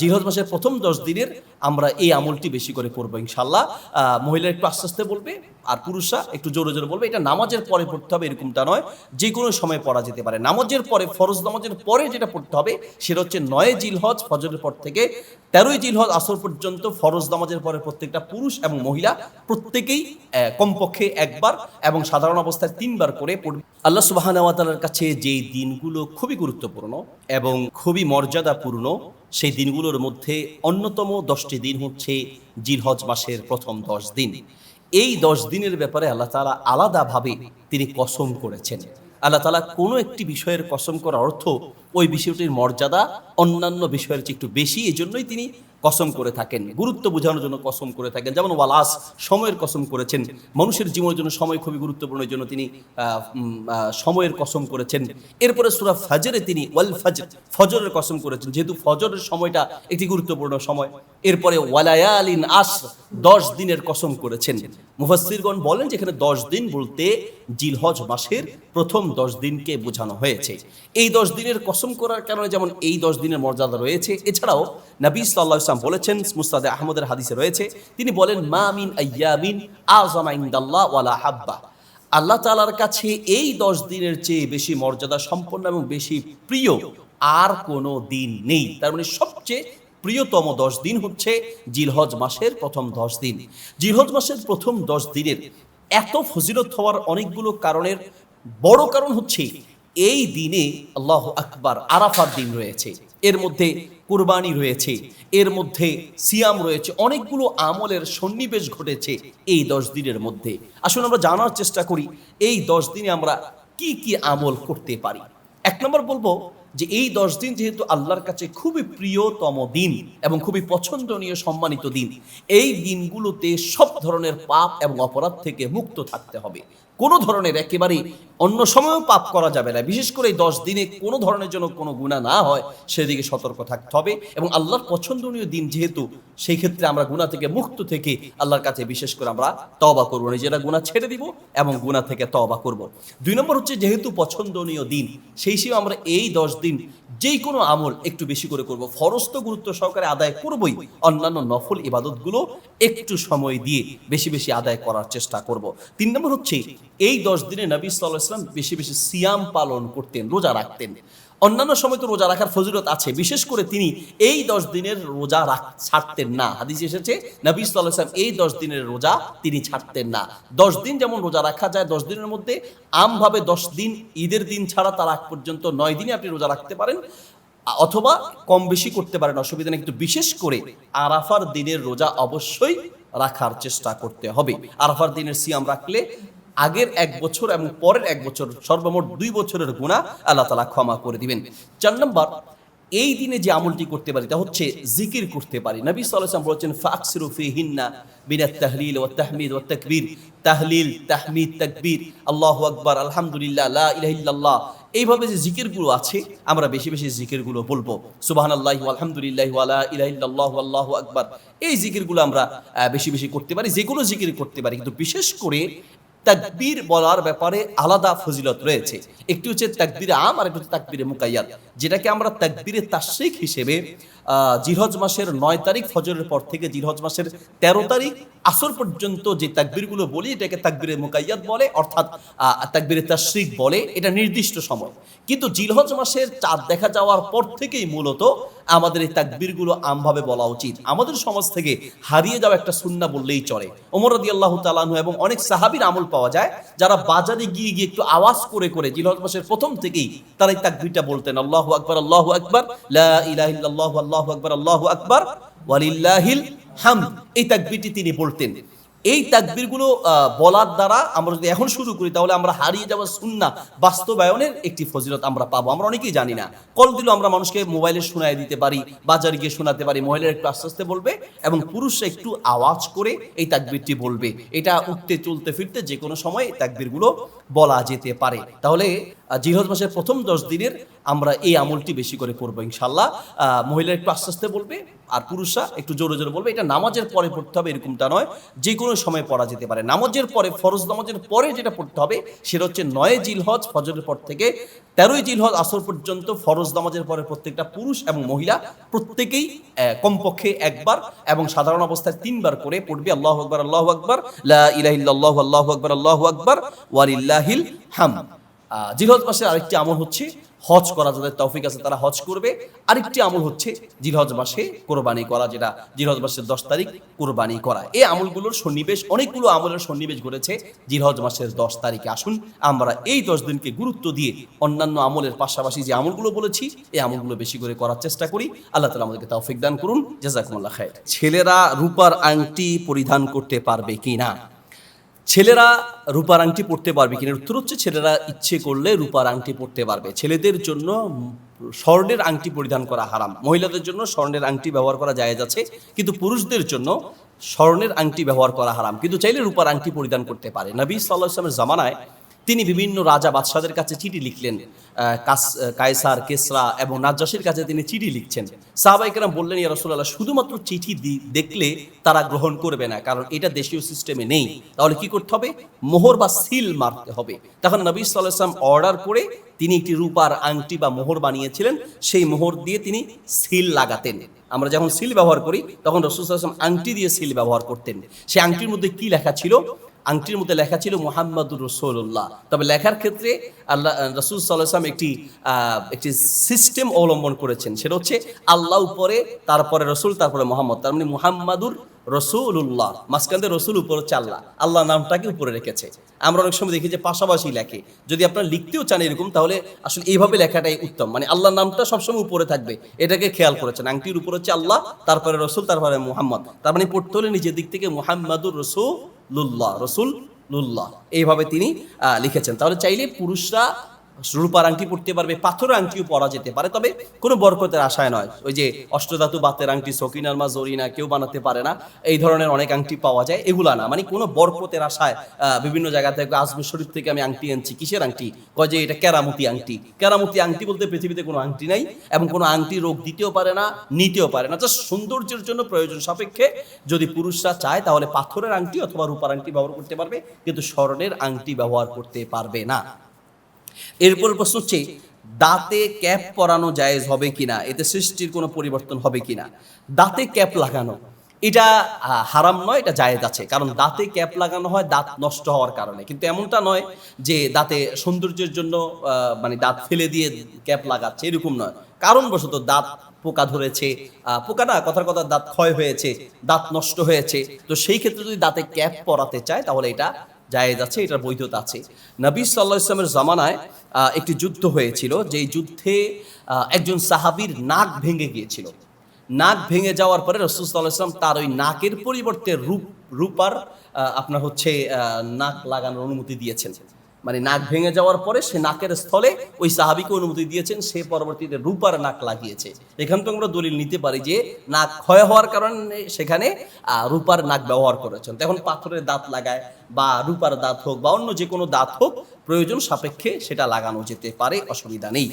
জিহজ মাসের প্রথম দশ দিনের আমরা এই আমলটি বেশি করে করব ইনশাল্লাহ মহিলা একটু আস্তে আস্তে বলবে, আর পুরুষরা একটু জোরে জোরে বলবে। এটা নামাজের পরে পড়তে হবে এরকমটা নয় যে কোনো সময় পড়া যেতে পারে। নামাজের পরে, ফরজ নামাজের পরে যেটা পড়তে হবে, সেটা হচ্ছে নয় জিলহজ ফজরের পর থেকে তেরোই জিলহজ আসর পর্যন্ত ফরজ নামাজের পরে প্রত্যেকটা পুরুষ এবং মহিলা প্রত্যেকেই কমপক্ষে একবার এবং সাধারণ অবস্থায় তিনবার করে পড়বে। আল্লাহ সুবাহানার কাছে যে দিনগুলো খুবই গুরুত্বপূর্ণ এবং খুবই মর্যাদাপূর্ণ সেই দিনগুলোর মধ্যে অন্যতম দশটি দিন হচ্ছে জিলহজ মাসের প্রথম দশ দিন। এই দশ দিনের ব্যাপারে আল্লাহ তালা আলাদাভাবে তিনি কসম করেছেন। আল্লাহ তালা কোনো একটি বিষয়ের কসম করার অর্থ ওই বিষয়টির মর্যাদা অন্যান্য বিষয়ের চেয়ে একটু বেশি, এজন্যই জন্যই তিনি কসম করে থাকেন, গুরুত্ব বোঝানোর জন্য কসম করে থাকেন। যেমন ওয়ালাস, সময়ের কসম করেছেন। মানুষের জীবনের জন্য সময় খুবই গুরুত্বপূর্ণ জন্য তিনি সময়ের কসম করেছেন। এরপরে সুরা ফাজরে তিনি, ওয়াল ফাজর, ফজরের কসম করেছেন। যেহেতু ফজরের সময়টা একটি গুরুত্বপূর্ণ সময়। এরপরে ওয়ালায়ালিন আস দশ দিনের কসম করেছেন। মুফাসসিরগণ বলেন যে এখানে দশ দিন বলতে জিলহজ মাসের প্রথম দশ দিনকে বোঝানো হয়েছে। এই দশ দিনের কসম করার কারণে যেমন এই দশ দিনের মর্যাদা রয়েছে, এছাড়াও নবী সাল্লাহ ইসলাম বলেছেন, মুস্তাদে আহমদের হাদিসে রয়েছে, তিনি বলেন, মা মিন আয়ামিন আজমা ইনদাল্লাহ ওয়ালা হাব্বা। আল্লাহ তালার কাছে এই দশ দিনের চেয়ে বেশি মর্যাদা সম্পন্ন এবং বেশি প্রিয় আর কোনো দিন নেই। তার মানে সবচেয়ে প্রিয়তম দশ দিন হচ্ছে জিলহজ মাসের প্রথম দশ দিন। জিলহজ মাসের প্রথম দশ দিনের এত ফজিলত হওয়ার অনেকগুলো কারণের বড় কারণ হচ্ছে এই দিনে আল্লাহ আকবার আরাফার দিন রয়েছে, এর মধ্যে কুরবানি রয়েছে, এর মধ্যে সিয়াম রয়েছে, অনেকগুলো আমলের সন্নিবেশ ঘটেছে এই দশ দিনের মধ্যে। আসুন আমরা জানার চেষ্টা করি, এই দশ দিনে আমরা কি কি আমল করতে পারি? এক নম্বর বলব যে এই দশ দিন যেহেতু আল্লাহর কাছে খুবই প্রিয়তম দিন এবং খুবই পছন্দনীয় সম্মানিত দিন, এই দিনগুলোতে সব ধরনের পাপ এবং অপরাধ থেকে মুক্ত থাকতে হবে। কোনো ধরনের একেবারে অন্য সময়ও পাপ করা যাবে না। বিশেষ করে এই দশ দিনে কোনো ধরনের জন্য কোনো গুণা না হয়, সেদিকে সতর্ক থাকতে হবে এবং আল্লাহর পছন্দনীয় দিন যেহেতু, সেই ক্ষেত্রে আমরা গুণা থেকে মুক্ত থেকে আল্লাহর কাছে বিশেষ করে আমরা তবা করব। নিজেরা গুণা ছেড়ে দিব এবং গুণা থেকে তবা করব। দুই নম্বর হচ্ছে যেহেতু পছন্দনীয় দিন, সেই হিসেবে আমরা এই দশ দিন যেই কোনো আমল একটু বেশি করে করব। ফরজ তো গুরুত্ব সহকারে আদায় করবই, অন্যান্য নফল ইবাদতগুলো একটু সময় দিয়ে বেশি বেশি আদায় করার চেষ্টা করব। তিন নম্বর হচ্ছে, এই দশ দিনে নবী সাল্লাহ ইসলাম বেশি বেশি সিয়াম পালন করতেন, রোজা রাখতেন। অন্যান্য সময় তো রোজা রাখার ফজিলত আছে, বিশেষ করে তিনি এই দশ দিনের রোজা ছাড়তেন না। হাদিস এসেছে, নবী সাল্লাহ ইসলাম এই দশ দিনের রোজা তিনি ছাড়তেন না। দশ দিন যেমন রোজা রাখা যায়, দশ দিনের মধ্যে আমভাবে দশ দিন, ঈদের দিন ছাড়া তার আগ পর্যন্ত নয় দিনে আপনি রোজা রাখতে পারেন, অথবা কম বেশি করতে পারেন, অসুবিধা নেই। কিন্তু বিশেষ করে আরাফার দিনের রোজা অবশ্যই রাখার চেষ্টা করতে হবে। আরাফার দিনের সিয়াম রাখলে আগের এক বছর এবং পরের এক বছর সর্বমোট দুই বছরের গুণা আল্লাহ তালা ক্ষমা করে দিবেন। চার নম্বর, এই দিনে যে আমলটি করতে পারি তা হচ্ছে জিকির করতে পারি। নবী সাল্লাম বলেছেন, ফাকসিরু ফি হিন্না বিনা তাহলিল ও তাহমিদ ও তাকবীর তাহলিল, তাহমিদ, তাকবীর, আল্লাহ আকবর, আলহামদুলিল্লাহ, লা ইলাহা ইল্লাল্লাহ। এইভাবে যে জিকিরগুলো আছে, আমরা বেশি বেশি জিকিরগুলো বলব। সুবহানাল্লাহি আলহামদুলিল্লাহ ওয়ালা ইলাহা আল্লাহ আল্লাহু আকবার। এই জিকিরগুলো আমরা বেশি বেশি করতে পারি যেগুলো জিকির করতে পারি। কিন্তু বিশেষ করে তাকবীর বলার ব্যাপারে আলাদা ফজিলত রয়েছে। একটি হচ্ছে তাকবীরে আম আর একটি হচ্ছে তাকবীরে মুকাইয়াদ যেটাকে আমরা তাকবীরে তাশরিক হিসেবে আহ, জিলহজ মাসের নয় তারিখ ফজরের পর থেকে জিলহজ মাসের তেরো তারিখ আসর পর্যন্ত যে তাকবীরগুলো বলি এটাকে তাকবীরে মুকাইয়াদ বলে অর্থাৎ তাকবীরে তাশরিক বলে এটা নির্দিষ্ট সময়। কিন্তু জিলহজ মাসের চাঁদ দেখা যাওয়ার পর থেকেই মূলত আমাদের এই তাকবীরগুলো আমভাবে বলা উচিত। আমাদের সমাজ থেকে হারিয়ে যাওয়া একটা সুন্না বললেই চলে। ওমর রদি আল্লাহ তালানহু এবং অনেক সাহাবীর আমল পাওয়া যায়, যারা বাজারে গিয়ে গিয়ে একটু আওয়াজ করে করে জিলহজ মাসের প্রথম থেকেই তারা এই তাকবীরটা বলতেন, আল্লাহু আকবার আল্লাহু আকবার, লা ইলাহা ইল্লাল্লাহু, আল্লাহু আকবার আল্লাহু আকবার, ওয়ালিল্লাহিল হামদ। এই তাকবীরটি তিনি বলতেন। এই তাকবীরগুলো বলার দ্বারা আমরা যদি এখন শুরু করি, তাহলে আমরা হারিয়ে যাওয়া সুন্না বাস্তবায়নের একটি ফজিলত আমরা পাবো। আমরা অনেকেই জানি না। কল দিলেও আমরা মানুষকে মোবাইলে শোনায় দিতে পারি, বাজারে গিয়ে শোনাতে পারি, মহিলারা একটু আস্তে আস্তে বলবে এবং পুরুষরা একটু আওয়াজ করে এই তাকবিরটি বলবে। এটা উঠতে, চলতে, ফিরতে যে কোনো সময় তাকবীরগুলো বলা যেতে পারে। তাহলে জিহজ মাসের প্রথম দশ দিনের আমরা এই আমলটি বেশি করে করব ইনশাল্লাহ মহিলা একটু আস্তে আস্তে বলবে আর পুরুষরা একটু জোরে জোরে বলবে। এটা নামাজের পরে পড়তে হবে, এরকমটা নয়। যে কোনো সময় পড়া যেতে পারে। নামাজের পরে, ফরজ নামাজের পরে যেটা পড়তে হবে, সেটা হচ্ছে নয় জিলহজ ফজরের পর থেকে তেরোই জিলহজ আসর পর্যন্ত ফরজ নামাজের পরে প্রত্যেকটা পুরুষ এবং মহিলা প্রত্যেকেই কমপক্ষে একবার এবং সাধারণ অবস্থায় তিনবার করে পড়বে। আল্লাহ আকবার আল্লাহ আকবার, লা ইল্লাল্লাহু, আল্লাহু আকবার আল্লাহু আকবার ওয়ালিল্লাহিল হাম জিলহজ মাসের আরেকটি আমল হচ্ছে হজ করা, যাদের তৌফিক আছে তারা হজ করবে। আরেকটি আমল হচ্ছে জিলহজ মাসে কোরবানি করা, যেটা জিলহজ মাসের দশ তারিখ কোরবানি করা। এই আমলগুলোর সন্নিবেশ, অনেকগুলো আমলের সন্নিবেশ ঘটেছে জিলহজ মাসের দশ তারিখে। আসুন, আমরা এই দশ দিনকে গুরুত্ব দিয়ে অন্যান্য আমলের পাশাপাশি যে আমলগুলো বলেছি, এই আমলগুলো বেশি করে করার চেষ্টা করি। আল্লাহ তালা আমাদেরকে তৌফিক দান করুন। জাজাকুমুল্লাহ খায়ের ছেলেরা রূপার আংটি পরিধান করতে পারবে কি না ছেলেরা রূপার আংটি পরতে পারবে কিনা? উত্তর হচ্ছে ছেলেরা ইচ্ছে করলে রূপার আংটি পরতে পারবে। ছেলেদের জন্য স্বর্ণের আংটি পরিধান করা হারাম। মহিলাদের জন্য স্বর্ণের আংটি ব্যবহার করা জায়েজ আছে, কিন্তু পুরুষদের জন্য স্বর্ণের আংটি ব্যবহার করা হারাম। কিন্তু চাইলে রূপার আংটি পরিধান করতে পারে। নবী সাল্লাহ ইসলামের জামানায় তিনি বিভিন্ন রাজা বাদশাদের কাছে চিঠি লিখলেন কায়সার, কেসরা এবং নাজ্জাসের কাছে তিনি চিঠি লিখছেন। সাহাবাইকেরাম বললেন, ইয়া রাসূলুল্লাহ, শুধুমাত্র চিঠি দেখলে তারা গ্রহণ করবে না, কারণ এটা দেশীয় সিস্টেমে নেই। তাহলে কি করতে হবে? মোহর বা সিল মারতে হবে। তখন নবী সাল্লাহ ইসলাম অর্ডার করে তিনি একটি রূপার আংটি বা মোহর বানিয়েছিলেন, সেই মোহর দিয়ে তিনি সিল লাগাতেন। আমরা যখন সিল ব্যবহার করি, তখন রসুল ওয়াসাল্লাম আংটি দিয়ে সিল ব্যবহার করতেন। সেই আংটির মধ্যে কি লেখা ছিল? আংটির মধ্যে লেখা ছিল মুহাম্মাদুর রসুল্লাহ তবে লেখার ক্ষেত্রে আল্লাহ রসুল সাল্লাম একটি একটি সিস্টেম অবলম্বন করেছেন। সেটা হচ্ছে আল্লাহ উপরে, তারপরে রসুল, তারপরে মোহাম্মদ। তার মানে মুহাম্মাদুর রসুল্লাহ মাঝখান দিয়ে রসুল উপরে হচ্ছে আল্লাহ। আল্লাহ নামটাকে উপরে রেখেছে। আমরা অনেক সময় দেখি যে পাশাপাশি লেখে। যদি আপনারা লিখতেও চান এরকম, তাহলে আসলে এইভাবে লেখাটাই উত্তম। মানে আল্লাহর নামটা সবসময় উপরে থাকবে। এটাকে খেয়াল করেছেন। আংটির উপর হচ্ছে আল্লাহ, তারপরে রসুল, তারপরে মোহাম্মদ। তার মানে পড়তে হলে নিজের দিক থেকে মোহাম্মদুর রসুল লুল্লাহ রসুল লুল্লাহ এইভাবে তিনি লিখেছেন। তাহলে চাইলে পুরুষরা রূপার আংটি পড়তে পারবে, পাথরের আংটিও পরা যেতে পারে, তবে কোনো বরকতের আশায় নয়। ওই যে অষ্টধাতু বাতের আংটি, সকিনার মা, জরিনা, কেউ বানাতে পারে না। এই ধরনের অনেক আংটি পাওয়া যায়, এগুলা না। মানে কোনো বরকতের আশায় বিভিন্ন জায়গা থেকে, আজমের শরীফ থেকে আমি আংটি আনছি। কিসের আংটি? কয় যে এটা কেরামতি আংটি। কেরামতি আংটি বলতে পৃথিবীতে কোনো আংটি নাই, এবং কোনো আংটি রোগ দিতেও পারে না, নিতেও পারে না। জাস্ট সৌন্দর্যের জন্য প্রয়োজন সাপেক্ষে, যদি পুরুষরা চায়, তাহলে পাথরের আংটি অথবা রূপার আংটি ব্যবহার করতে পারবে, কিন্তু স্বর্ণের আংটি ব্যবহার করতে পারবে না। এরপর প্রশ্ন হচ্ছে, দাঁতে ক্যাপ পরানো জায়েজ হবে কিনা? এতে সৃষ্টির কোনো পরিবর্তন হবে কিনা? দাঁতে ক্যাপ লাগানো, এটা হারাম নয়, এটা জায়েজ আছে। কারণ দাঁতে ক্যাপ লাগানো হয়, দাঁত নষ্ট হওয়ার কারণে। কিন্তু এমনটা নয় যে দাঁতে সৌন্দর্যের জন্য মানে দাঁত ফেলে দিয়ে ক্যাপ লাগাচ্ছে, এরকম নয়। কারণবশত দাঁত পোকা ধরেছে পোকা না, কথার কথা, দাঁত ক্ষয় হয়েছে, দাঁত নষ্ট হয়েছে। তো সেই ক্ষেত্রে যদি দাঁতে ক্যাপ পরাতে চায়, তাহলে এটা জায়েজ আছে, এটার বৈধতা আছে। নবী সাল্লাহ ইসলামের জামানায় একটি যুদ্ধ হয়েছিল, যেই যুদ্ধে একজন সাহাবির নাক ভেঙে গিয়েছিল। নাক ভেঙে যাওয়ার পরে রসুল্লাহ সাল্লাহ ইসলাম তার ওই নাকের পরিবর্তে রূপ, রূপার আপনার হচ্ছে নাক লাগানোর অনুমতি দিয়েছেন। মানে নাক ভেঙে যাওয়ার পরে সে নাকের স্থলে ওই সাহাবিকে অনুমতি দিয়েছেন, সে পরবর্তীতে রূপার নাক লাগিয়েছে। এখান তো আমরা দলিল নিতে পারি যে নাক ক্ষয় হওয়ার কারণে সেখানে রূপার নাক ব্যবহার করেছেন। তখন পাথরের দাঁত লাগায় বা রূপার দাঁত হোক বা অন্য যে কোনো দাঁত হোক, প্রয়োজন সাপেক্ষে সেটা লাগানো যেতে পারে, অসুবিধা নেই।